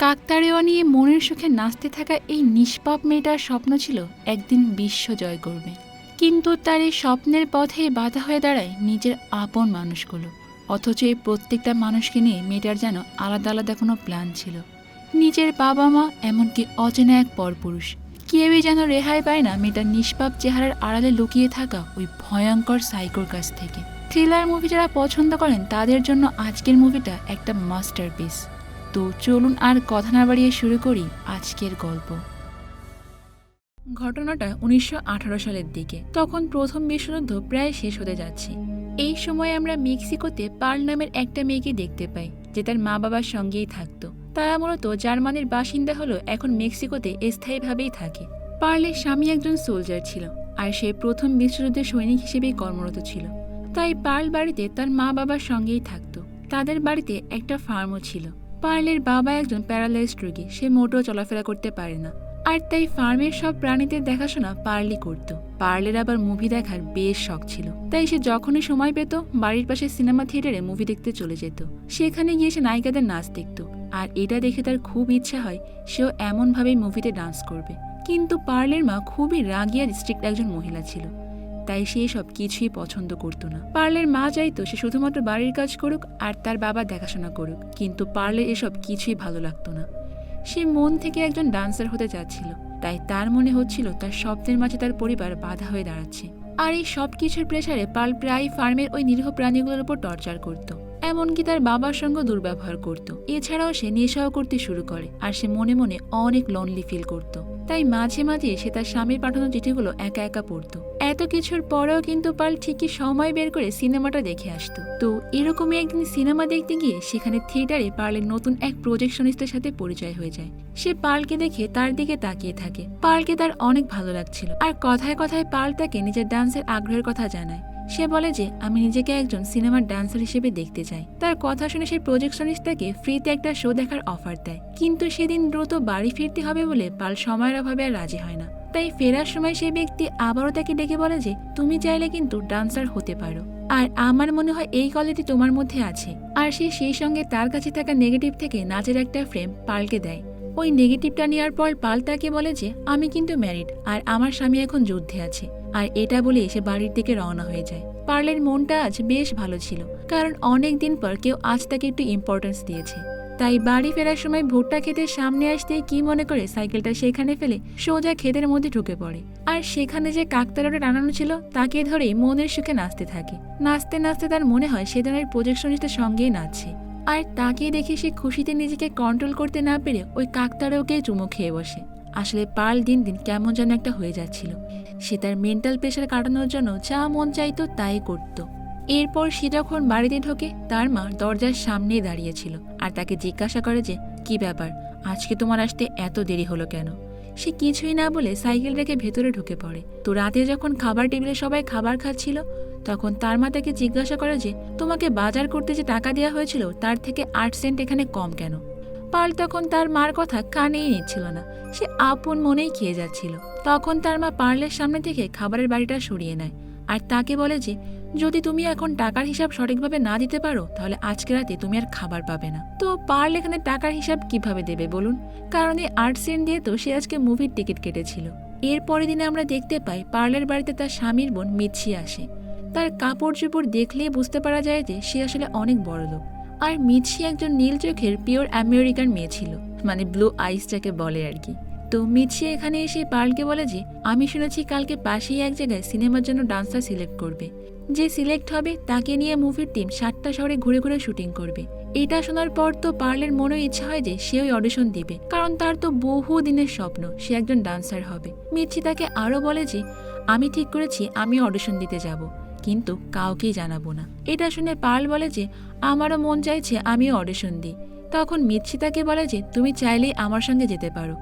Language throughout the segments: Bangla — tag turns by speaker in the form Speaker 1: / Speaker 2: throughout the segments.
Speaker 1: কাকতাড়েওয়া নিয়ে মনের সুখে নাচতে থাকা এই নিষ্পাপ মেয়েটার স্বপ্ন ছিল একদিন বিশ্ব জয় করবে। কিন্তু তার এই স্বপ্নের পথে বাধা হয়ে দাঁড়ায় নিজের আপন মানুষগুলো। অথচ এই প্রত্যেকটা মানুষকে নিয়ে মেয়েটার যেন আলাদা আলাদা কোনো প্ল্যান ছিল। নিজের বাবা মা এমনকি অচেনা এক পরপুরুষ। কেউই যেন রেহাই পায় না মেয়েটার নিষ্পাপ চেহারার আড়ালে লুকিয়ে থাকা ওই ভয়ঙ্কর সাইকোর কাছ থেকে। থ্রিলার মুভি যারা পছন্দ করেন তাদের জন্য আজকের মুভিটা একটা মাস্টারপিস তো চলুন আর কথা না বাড়িয়ে শুরু করি আজকের গল্প। ঘটনাটা উনিশশো আঠারো সালের দিকে। তখন প্রথম বিশ্বযুদ্ধ প্রায় শেষ হতে যাচ্ছে। এই সময় আমরা মেক্সিকোতে পার্ল নামের একটা মেয়েকে দেখতে পাই, যে তার মা বাবার সঙ্গেই থাকতো। তারা মূলত জার্মানির বাসিন্দা হলো এখন মেক্সিকোতে স্থায়ীভাবেই থাকে। পার্লের স্বামী একজন সোলজার ছিল, আর সে প্রথম বিশ্বযুদ্ধের সৈনিক হিসেবেই কর্মরত ছিল। তাই পার্ল বাড়িতে তার মা বাবার সঙ্গেই থাকতো। তাদের বাড়িতে একটা ফার্মও ছিল। পার্লের বাবা একজন প্যারালাইজড রোগী, সে মোটেও চলাফেরা করতে পারে না। আর তাই ফার্মের সব প্রাণীদের দেখাশোনা পার্লি করত। পার্লের আবার মুভি দেখার বেশ শখ ছিল। তাই সে যখনই সময় পেত, বাড়ির পাশে সিনেমা থিয়েটারে মুভি দেখতে চলে যেত। সেখানে গিয়ে সে নায়িকাদের নাচ দেখত। আর এটা দেখে তার খুব ইচ্ছা হয়, সেও এমনভাবেই মুভিতে ডান্স করবে। কিন্তু পার্লের মা খুবই রাগিয়া আর স্ট্রিক্ট একজন মহিলা ছিল। তাই সে সব কিছুই পছন্দ করতো না। পার্লের মা চাইতো সে শুধুমাত্র বাড়ির কাজ করুক আর তার বাবা দেখাশোনা করুক, কিন্তু পার্লের এসব কিছুই ভালো লাগতো না। সে মন থেকে একজন ডান্সার হতে চাচ্ছিল, তাই তার মনে হচ্ছিল তার স্বপ্নের মাঝে তার পরিবার বাধা হয়ে দাঁড়াচ্ছে। আর এই সব কিছুর প্রেসারে পাল প্রায় ফার্মের ওই নিরীহ প্রাণীগুলোর উপর টর্চার করত, এমনকি তার বাবার সঙ্গে দুর্ব্যবহার করত। এছাড়াও সে নেশাও করতে শুরু করে, আর সে মনে মনে অনেক লনলি ফিল করত। তাই মাঝে মাঝে সে তার স্বামীর পাঠানো চিঠিগুলো একা একা পড়তো। এত কিছুর পরেও কিন্তু পাল ঠিকই সময় বের করে সিনেমাটা দেখে আসতো। তো এরকমই একদিন সিনেমা দেখতে গিয়ে সেখানে থিয়েটারে পার্লের নতুন এক প্রজেকশনিস্টের সাথে পরিচয় হয়ে যায়। সে পালকে দেখে তার দিকে তাকিয়ে থাকে। পালকে তার অনেক ভালো লাগছিল। আর কথায় কথায় পাল তাকে নিজের ডান্সের আগ্রহের কথা জানায়। সে বলে যে, আমি নিজেকে একজন সিনেমার ডান্সার হিসেবে দেখতে চাই। তার কথা শুনে সেই প্রজেকশনিস্ট তাকে ফ্রিতে একটা শো দেখার অফার দেয়। কিন্তু সেদিন দ্রুত বাড়ি ফিরতে হবে বলে পাল সময়ের অভাবে আর রাজি হয় না। তাই ফেরার সময় সেই ব্যক্তি আবারও তাকে ডেকে বলে যে, তুমি চাইলে কিন্তু ডান্সার হতে পারো। আর আমার মনে হয় এই কোয়ালিটি তোমার মধ্যে আছে। আর সে সেই সঙ্গে তার কাছে থাকা নেগেটিভ থেকে নাচের একটা ফ্রেম পাল্টে দেয়। ওই নেগেটিভটা নেওয়ার পর পাল তাকে বলে যে, আমি কিন্তু ম্যারিড, আর আমার স্বামী এখন যুদ্ধে আছে। আর এটা বলে সে বাড়ির দিকে রওনা হয়ে যায়। পার্লের মনটা আজ বেশ ভালো ছিল, কারণ অনেক দিন পর কেউ আজ তাকে একটু ইম্পর্টেন্স দিয়েছে। তাই বাড়ি ফেরার সময় ভুট্টা খেতে সামনে আসতেই কি মনে করে সাইকেলটা সেখানে ফেলে সোজা ক্ষেতের মধ্যে ঢুকে পড়ে। আর সেখানে যে কাকতারাটা টানানো ছিল, তাকে ধরেই মনের সুখে নাচতে থাকে। নাচতে নাচতে তার মনে হয় সে ধরনের প্রজেকশনিস্টের সঙ্গেই নাচছে। আর তাকে দেখে সে খুশিতে নিজেকে কন্ট্রোল করতে না পেরে ওই কাকতারাওকে চুমো খেয়ে বসে। আসলে পাল দিন দিন কেমন যেন একটা হয়ে যাচ্ছিল। সে তার মেন্টাল প্রেশার কাটানোর জন্য যা মন চাইতো তাই করত। এরপর সে যখন বাড়িতে ঢোকে, তার মা দরজার সামনেই দাঁড়িয়েছিল আর তাকে জিজ্ঞাসা করে যে, কি ব্যাপার? আজকে তোমার আসতে এত দেরি হলো কেন? সে কিছুই না বলে সাইকেল রেখে ভেতরে ঢুকে পড়ে। তো রাতে যখন খাবার টেবিলে সবাই খাবার খাচ্ছিল, তখন তার মা তাকে জিজ্ঞাসা করে যে, তোমাকে বাজার করতে যে টাকা দেওয়া হয়েছিল, তার থেকে আট সেন্ট এখানে কম কেন? পাল তখন তার মার কথা কানেই নিচ্ছিল না। সে আপন মনেই খেয়ে যাচ্ছিল। তখন তার মা পার্লের সামনে থেকে খাবারের বাড়িটা সরিয়ে নেয়। আর তাকে বলে যে যদি তুমি এখন টাকার হিসাব সঠিকভাবে না দিতে পারো, তাহলে আজকে রাতে তুমি আর খাবার পাবে না। তো পার্ল এখানে টাকার হিসাব কীভাবে দেবে বলুন? কারণ এই আর্ট সেন্ট দিয়ে তো সে আজকে মুভির টিকিট কেটেছিল। এর পরের দিনে আমরা দেখতে পাই পার্লের বাড়িতে তার স্বামীর বোন মিচ্ছি আসে। তার কাপড় চোপড় দেখলেই বুঝতে পারা যায় যে সে আসলে অনেক বড় লোক। আর মিছি একজন নীল চোখের পিওর আমেরিকান মেয়ে ছিল মানে ব্লু আইস যাকে বলে আর কি। তো মিছি এখানে এসে পার্লকে বলে যে, আমি শুনেছি কালকে পাশেই এক জায়গায় সিনেমার জন্য ডান্সার সিলেক্ট করবে। যে সিলেক্ট হবে তাকে নিয়ে মুভির টিম সাতটা শহরে ঘুরে ঘুরে শুটিং করবে। এটা শোনার পর তো পার্লের মনে ইচ্ছা হয় যে সে ওই অডিশন দিবে। কারণ তার তো বহু দিনের স্বপ্ন, সে একজন ডান্সার হবে। মিচ্ছি তাকে আরও বলে যে, আমি ঠিক করেছি, আমি অডিশন দিতে যাব, কিন্তু কাউকেই জানাব না। এটা শুনে পার্ল বলে যে, আমারও মন চাইছে আমিও অডিশন দিই। তখন মিচ্ছি তাকে বলে যে, তুমি চাইলেই আমার সঙ্গে যেতে পারো।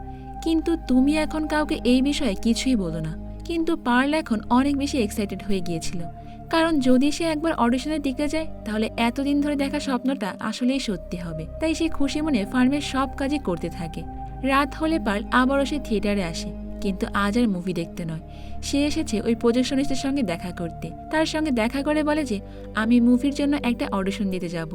Speaker 1: কিন্তু তুমি এখন কাউকে এই বিষয়ে কিছুই বলো না। কিন্তু পার্ল এখন অনেক বেশি এক্সাইটেড হয়ে গিয়েছিল। কারণ যদি সে একবার অডিশনে টিকে যায়, তাহলে এতদিন ধরে দেখা স্বপ্নটা আসলেই সত্যি হবে। তাই সে খুশি মনে ফার্মের সব কাজই করতে থাকে। রাত হলে পার্ল আবারও সে থিয়েটারে আসে, কিন্তু আজ আর মুভি দেখতে নয়। সে এসেছে ওই প্রজেকশনিস্টের সঙ্গে দেখা করতে। তার সঙ্গে দেখা করে বলে যে, আমি মুভির জন্য একটা অডিশন দিতে যাব।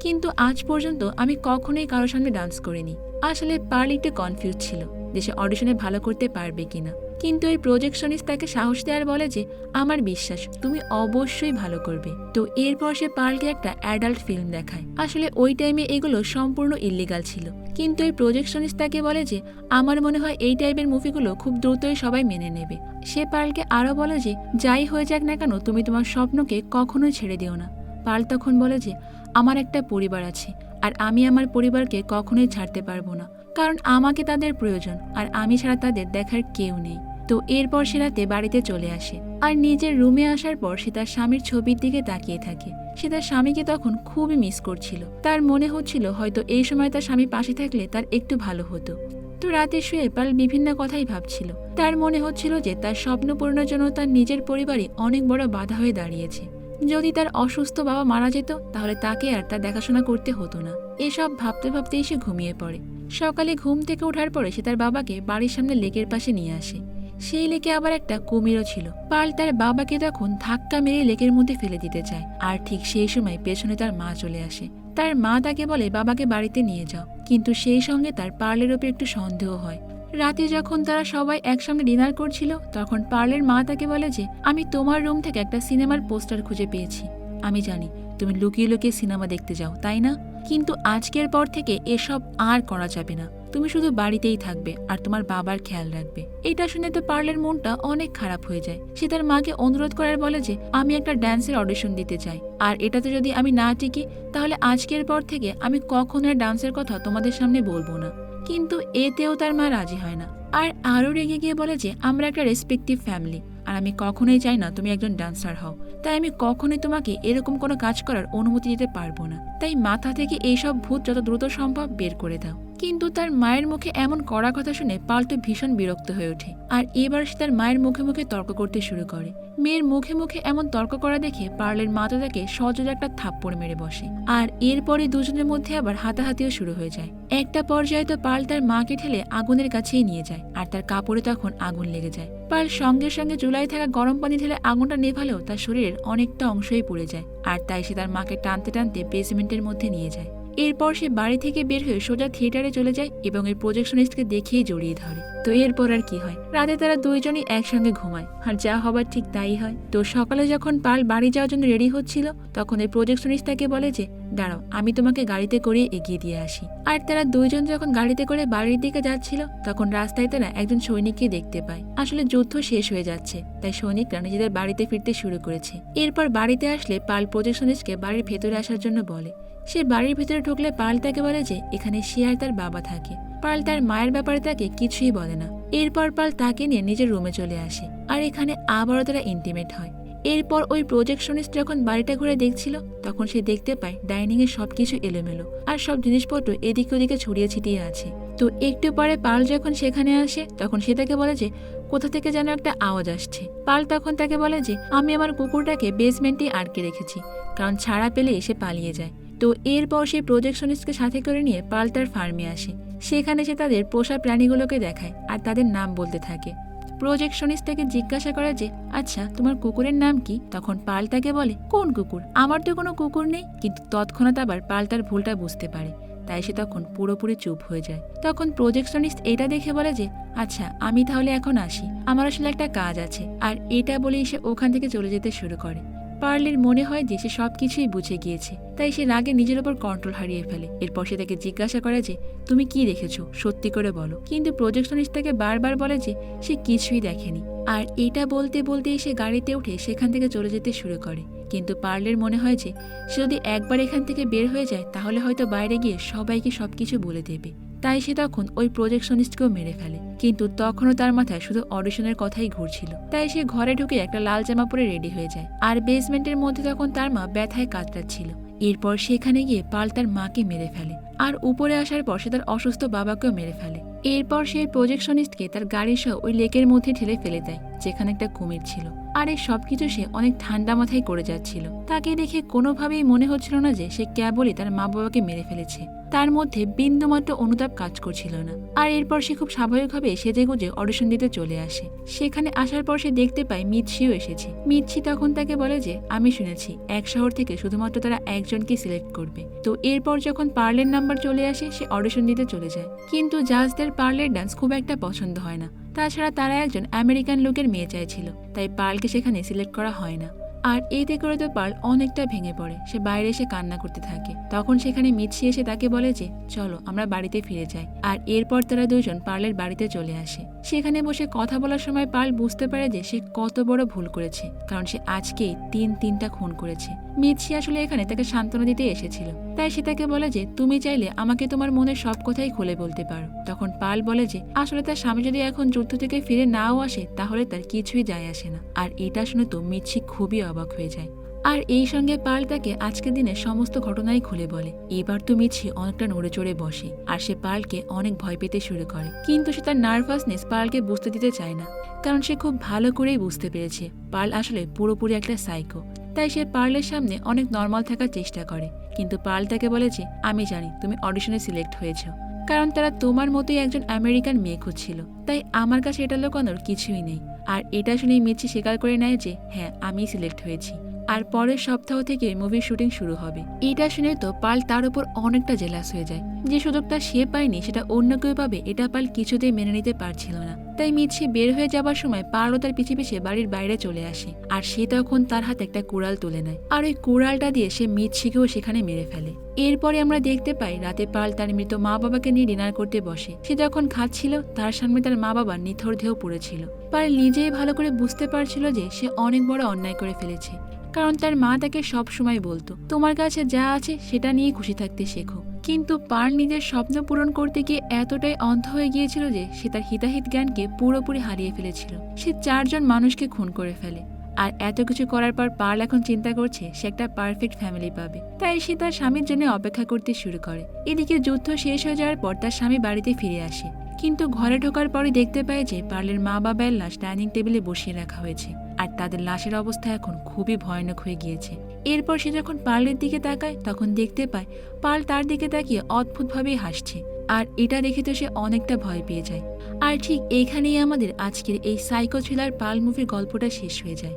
Speaker 1: কিন্তু আজ পর্যন্ত আমি কখনোই কারোর সামনে ডান্স করিনি। আসলে পার্ল একটু কনফিউজ ছিল। যে সে অডিশনে ভালো করতে পারবে কিনা। কিন্তু এই প্রজেকশনিস্ট তাকে সাহস দেওয়ার বলে যে, আমার বিশ্বাস, তুমি অবশ্যই ভালো করবে। তো এরপর সে পার্লকে একটা অ্যাডাল্ট ফিল্ম দেখায়। আসলে ওই টাইমে এগুলো সম্পূর্ণ ইল্লিগাল ছিল। কিন্তু এই প্রজেকশনিস্ট তাকে বলে যে, আমার মনে হয় এই টাইপের মুভিগুলো খুব দ্রুতই সবাই মেনে নেবে। সে পার্লকে আরও বলে যে, যাই হয়ে যাক না কেন, তুমি তোমার স্বপ্নকে কখনোই ছেড়ে দিও না। পার্ল তখন বলে যে, আমার একটা পরিবার আছে, আর আমি আমার পরিবারকে কখনোই ছাড়তে পারব না। কারণ আমাকে তাদের প্রয়োজন, আর আমি ছাড়া তাদের দেখার কেউ নেই। তো এরপর সে রাতে বাড়িতে চলে আসে। আর নিজের রুমে আসার পর সে তার স্বামীর ছবির দিকে তাকিয়ে থাকে। সে তার স্বামীকে তখন খুবই মিস করছিল। তার মনে হচ্ছিল হয়তো এই সময় তার স্বামী পাশে থাকলে তার একটু ভালো হতো। তো রাতে শুয়ে পাল বিভিন্ন কথাই ভাবছিল। তার মনে হচ্ছিল যে তার স্বপ্ন পূরণের জন্য তার নিজের পরিবারই অনেক বড় বাধা হয়ে দাঁড়িয়েছে। যদি তার অসুস্থ বাবা মারা যেত, তাহলে তাকে আর তার দেখাশোনা করতে হতো না। এসব ভাবতে ভাবতেই সে ঘুমিয়ে পড়ে। সকালে ঘুম থেকে ওঠার পরে সে তার বাবাকে বাড়ির সামনে লেকের পাশে নিয়ে আসে। সেই লেকে আবার একটা কুমিরও ছিল। পাল তার বাবাকে তখন ধাক্কা মেরে লেকের মধ্যে ফেলে দিতে চায়। আর ঠিক সেই সময় পেছনে তার মা চলে আসে। তার মা তাকে বলে, বাবাকে বাড়িতে নিয়ে যাও। কিন্তু সেই সঙ্গে তার পার্লের ওপর একটু সন্দেহ হয়। রাতে যখন তারা সবাই একসঙ্গে ডিনার করছিল, তখন পার্লের মা তাকে বলে যে, আমি তোমার রুম থেকে একটা সিনেমার পোস্টার খুঁজে পেয়েছি। আমি জানি, তুমি লুকিয়ে লুকিয়ে সিনেমা দেখতে যাও, তাই না? কিন্তু আজকের পর থেকে এসব আর করা যাবে না। তুমি শুধু বাড়িতেই থাকবে আর তোমার বাবার খেয়াল রাখবে। এটা শুনে তো পার্লের মনটা অনেক খারাপ হয়ে যায়। সে তার মাকে অনুরোধ করার বলে যে, আমি একটা ড্যান্সের অডিশন দিতে চাই। আর এটাতে যদি আমি না টিকি, তাহলে আজকের পর থেকে আমি কখনো আর ডান্সের কথা তোমাদের সামনে বলব না। কিন্তু এতেও তার মা রাজি হয় না। আর আরও রেগে গিয়ে বলে যে, আমরা একটা রেসপেক্টিভ ফ্যামিলি আর আমি কখনোই চাই না তুমি একজন ডান্সার হও। তাই আমি কখনোই তোমাকে এরকম কোনো কাজ করার অনুমতি দিতে পারব না। তাই মাথা থেকে এইসব ভূত যত দ্রুত সম্ভব বের করে দাও। কিন্তু তার মায়ের মুখে এমন কড়া কথা শুনে পাল্টো ভীষণ বিরক্ত হয়ে ওঠে। আর এবার সে তার মায়ের মুখে মুখে তর্ক করতে শুরু করে। মেয়ের মুখে মুখে এমন তর্ক করা দেখে পার্লের মা তাকে সজোরে একটা থাপ্পড় মেরে বসে। আর এরপরে দুজনের মধ্যে আবার হাতাহাতিও শুরু হয়ে যায়। একটা পর্যায়ে তো পাল তার মাকে ঠেলে আগুনের কাছেই নিয়ে যায়, আর তার কাপড়ে তখন আগুন লেগে যায়। পাল সঙ্গে সঙ্গে চুলায় থাকা গরম পানি ঢেলে আগুনটা নেভালেও তার শরীরের অনেকটা অংশই পুড়ে যায়, আর তাই সে তার মাকে টানতে টানতে বেসমেন্টের মধ্যে নিয়ে যায়। এরপর সে বাড়ি থেকে বের হয়ে সোজা থিয়েটারে চলে যায় এবং এই প্রজেকশনিস্টকে দেখেই জড়িয়ে ধরে। তো এরপর আর কি হয়? রাতে তারা দুইজনই একসঙ্গে ঘুমায়। আর যা হবার ঠিক তাই হয়। তো সকালে যখন পাল বাড়ি যাওয়ার জন্য রেডি হচ্ছিল, তখন এই প্রজেকশনিস্ট তাকে বলে যে, দাঁড়াও, আমি তোমাকে গাড়িতে করে এগিয়ে দিয়ে আসি। আর তারা দুইজন যখন গাড়িতে করে বাড়ির দিকে যাচ্ছিল, তখন রাস্তায় তারা একজন সৈনিককে দেখতে পায়। আসলে যুদ্ধ শেষ হয়ে যাচ্ছে, তাই সৈনিকরা নিজেদের বাড়িতে ফিরতে শুরু করেছে। এরপর বাড়িতে আসলে পাল প্রজেকশনিস্টকে বাড়ির ভেতরে আসার জন্য বলে সে বাড়ির ভেতরে ঢুকলে পাল তাকে বলে যে এখানে সে আর তার বাবা থাকে। পাল তার মায়ের ব্যাপারে তাকে কিছুই বলে না। এরপর পাল তাকে নিয়ে নিজের রুমে চলে আসে আর এখানে আবারও তারা ইন্টিমেট হয়। এরপর ওই প্রজেকশনিস্ট যখন বাড়িটা ঘুরে দেখছিল, তখন সে দেখতে পায় ডাইনিং এ সবকিছু এলোমেলো আর সব জিনিসপত্র এদিকে ওদিকে ছড়িয়ে ছিটিয়ে আছে। তো একটু পরে পাল যখন সেখানে আসে, তখন সে তাকে বলে যে, কোথা থেকে যেন একটা আওয়াজ আসছে? পাল তখন তাকে বলে যে, আমি আমার কুকুরটাকে বেসমেন্টে আটকে রেখেছি, কারণ ছাড়া পেলে এসে পালিয়ে যায়। তো এরপর সে প্রজেকশনিস্টকে সাথে করে নিয়ে পাল তার ফার্মে আসে। সেখানে সে তাদের পোষা প্রাণীগুলোকে দেখায় আর তাদের নাম বলতে থাকে। প্রজেকশনিস্ট তাকে জিজ্ঞাসা করে যে আচ্ছা তোমার কুকুরের নাম কি? তখন পাল তাকে বলে, কোন কুকুর? আমার তো কোনো কুকুর নেই। কিন্তু তৎক্ষণাৎ আবার পাল তার ভুলটা বুঝতে পারে। তাই সে তখন পুরোপুরি চুপ হয়ে যায়। তখন প্রজেকশনিস্ট এটা দেখে বলে যে আচ্ছা আমি তাহলে এখন আসি। আমার আসলে একটা কাজ আছে। আর এটা বলেই সে ওখান থেকে চলে যেতে শুরু করে। পার্লের মনে হয় যে সে সবকিছুই বুঝে গিয়েছে, তাই সে রাগে নিজের ওপর কন্ট্রোল হারিয়ে ফেলে। এরপর সে তাকে জিজ্ঞাসা করে যে, তুমি কি দেখেছ? সত্যি করে বলো। কিন্তু প্রজেকশনিস্ট তাকে বারবার বলে যে, সে কিছুই দেখেনি। আর এটা বলতে বলতেই সে গাড়িতে উঠে সেখান থেকে চলে যেতে শুরু করে। কিন্তু পার্লের মনে হয় যে, সে যদি একবার এখান থেকে বের হয়ে যায়, তাহলে হয়তো বাইরে গিয়ে সবাইকে সব কিছু বলে দেবে। তাই সে তখন ওই প্রজেকশনিস্টকেও মেরে ফেলে। কিন্তু তখনও তার মাথায় শুধু অডিশনের কথাই ঘুরছিল। তাই সে ঘরে ঢুকে একটা লাল জামা পরে রেডি হয়ে যায়। আর বেসমেন্টের মধ্যে তখন তার মা ব্যথায় কাতরাচ্ছিল। এরপর সেখানে গিয়ে পাল তার মাকে মেরে ফেলে। আর উপরে আসার পর সে তার অসুস্থ বাবাকেও মেরে ফেলে। এরপর সেই প্রজেকশনিস্টকে তার গাড়ি সহ ওই লেকের মধ্যে ঠেলে ফেলে দেয়, যেখানে একটা কুমির ছিল। আর এই সব কিছু সে অনেক ঠান্ডা মাথায় করে যাচ্ছিল। তাকে দেখে কোনোভাবেই মনে হচ্ছিল না যে সে কেবলই তার মা বাবাকে মেরে ফেলেছে। তার মধ্যে বিন্দুমাত্র অনুতাপ কাজ করছিল না। আর এরপর সে খুব স্বাভাবিকভাবে সেজে গুজে অডিশন দিতে চলে আসে। সেখানে আসার পর সে দেখতে পায় মিৎসিও এসেছে। মিৎসি তখন তাকে বলে যে, আমি শুনেছি, এক শহর থেকে শুধুমাত্র তারা একজনকে সিলেক্ট করবে। তো এরপর যখন পার্লের নাম্বার চলে আসে, সে অডিশন দিতে চলে যায়। কিন্তু জাজদের পার্লের ডান্স খুব একটা পছন্দ হয় না। তাছাড়া তারা একজন আমেরিকান লোকের মেয়ে চাইছিল, তাই পার্লকে সেখানে সিলেক্ট করা হয় না। আর এতে করে তো পার্ল অনেকটা ভেঙে পড়ে, সে বাইরে এসে কান্না করতে থাকে। তখন সেখানে মিৎসি এসে তাকে বলে যে, চলো, আমরা বাড়িতে ফিরে যাই। আর এরপর তারা দুজন পার্লের বাড়িতে চলে আসে। সেখানে বসে কথা বলার সময় পার্ল বুঝতে পারে যে, সে কত বড় ভুল করেছে, কারণ সে আজকেই তিন তিনটা খুন করেছে। মিৎসি আসলে এখানে তাকে সান্ত্বনা দিতে এসেছিল। তাই সে তাকে বলে যে, তুমি চাইলে আমাকে তোমার মনের সব কথাই খুলে বলতে পারো। তখন পাল বলে যে, আসলে তার স্বামী যদি এখন যুদ্ধ থেকে ফিরে নাও আসে, তাহলে তার কিছুই যায় আসে না। আর এটা শুনে তো মিৎসি খুবই অবাক হয়ে যায়। আর এই সঙ্গে পাল তাকে আজকের দিনে সমস্ত ঘটনাই খুলে বলে। এবার তো মিছি অনেকটা নড়ে চড়ে বসে, আর সে পালকে অনেক ভয় পেতে শুরু করে। কিন্তু সে তার নার্ভাসনেস পালকে বুঝতে দিতে চায় না, কারণ সে খুব ভালো করেই বুঝতে পেরেছে। পাল আসলে পুরোপুরি একটা সাইকো তাই সে পার্লের সামনে অনেক নর্মাল থাকার চেষ্টা করে। কিন্তু পার্ল তাকে বলে যে, আমি জানি, তুমি অডিশনে সিলেক্ট হয়েছ। কারণ তারা তোমার মতোই একজন আমেরিকান মেয়ে খুঁজছিল। তাই আমার কাছে এটা লোকানোর কিছুই নেই। আর এটা শুনেই মিচি স্বীকার করে নেয় যে হ্যাঁ আমি সিলেক্ট হয়েছি। আর পরের সপ্তাহ থেকে মুভির শুটিং শুরু হবে। এটা শুনে তো পাল তার উপর অনেকটা জেলাস হয়ে যায়। যে সুযোগটা সে পায়নি, সেটা অন্য কেউ পাবে, এটা পাল কিছুতেই মেনে নিতে পারছিল না। তাই মিছি বের হয়ে যাবার সময় পারও তার পিছে পিছে বাড়ির বাইরে চলে আসে, আর সে তখন তার হাতে একটা কুড়াল তুলে নেয়। আর ওই কুড়ালটা দিয়ে সে মিছিকেও সেখানে মেরে ফেলে। এরপরে আমরা দেখতে পাই রাতে পাল তার মৃত মা বাবাকে নিয়ে ডিনার করতে বসে। সে যখন খাচ্ছিল, তার সামনে তার মা বাবা নিথর দেহ পড়েছিল। পাল নিজেই ভালো করে বুঝতে পারছিল যে সে অনেক বড় অন্যায় করে ফেলেছে। কারণ তার মা তাকে সব সময় বলতো, তোমার কাছে যা আছে সেটা নিয়ে খুশি থাকতে শেখো। কিন্তু পার নিজের স্বপ্ন পূরণ করতে গিয়ে এতটাই অন্ধ হয়ে গিয়েছিল যে সে তার হিতাহিত জ্ঞানকে পুরোপুরি হারিয়ে ফেলেছিল। সে চারজন মানুষকে খুন করে ফেলে। আর এত কিছু করার পর পার্ল এখন চিন্তা করছে, সে একটা পারফেক্ট ফ্যামিলি পাবে। তাই সে তার স্বামীর জন্য অপেক্ষা করতে শুরু করে। এদিকে যুদ্ধ শেষ হয়ে যাওয়ার পর তার স্বামী বাড়িতে ফিরে আসে। কিন্তু ঘরে ঢোকার পরে দেখতে পায় যে পার্লের মা বাবার লাশ ডাইনিং টেবিলে বসিয়ে রাখা হয়েছে। আর তাদের লাশের অবস্থা এখন খুবই ভয়ানক হয়ে গিয়েছে। এরপর সে যখন পার্লের দিকে তাকায়, তখন দেখতে পায় পার্ল তার দিকে তাকিয়ে অদ্ভুতভাবেই হাসছে। আর এটা দেখে তো সে অনেকটা ভয় পেয়ে যায়। আর ঠিক এখানেই আমাদের আজকের এই সাইকো থ্রিলার পাল মুভির গল্পটা শেষ হয়ে যায়।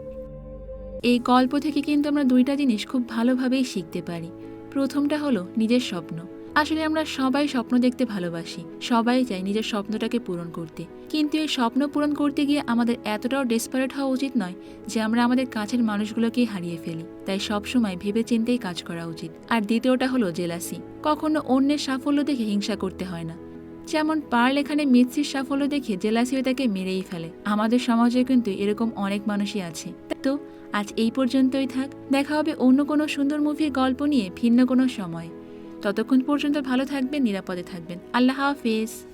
Speaker 1: এই গল্প থেকে কিন্তু আমরা দুইটা জিনিস খুব ভালোভাবেই শিখতে পারি। প্রথমটা হলো নিজের স্বপ্ন। আসলে আমরা সবাই স্বপ্ন দেখতে ভালোবাসি। সবাই চাই নিজের স্বপ্নটাকে পূরণ করতে। কিন্তু এই স্বপ্ন পূরণ করতে গিয়ে আমাদের এতটাও ডেসপারেট হওয়া উচিত নয় যে আমরা আমাদের কাছের মানুষগুলোকেই হারিয়ে ফেলি। তাই সবসময় ভেবে চিন্তেই কাজ করা উচিত। আর দ্বিতীয়টা হলো জেলাসি কখনো অন্যের সাফল্য দেখে হিংসা করতে হয় না। যেমন পার্ল এখানে মিৎসির সাফল্য দেখে জেলাসি তাকে মেরেই ফেলে। আমাদের সমাজে কিন্তু এরকম অনেক মানুষই আছে। তো আজ এই পর্যন্তই থাক। দেখা হবে অন্য কোনো সুন্দর মুভির গল্প নিয়ে ভিন্ন কোনো সময়। ততক্ষণ পর্যন্ত ভালো থাকবেন নিরাপদে থাকবেন। আল্লাহ হাফেজ।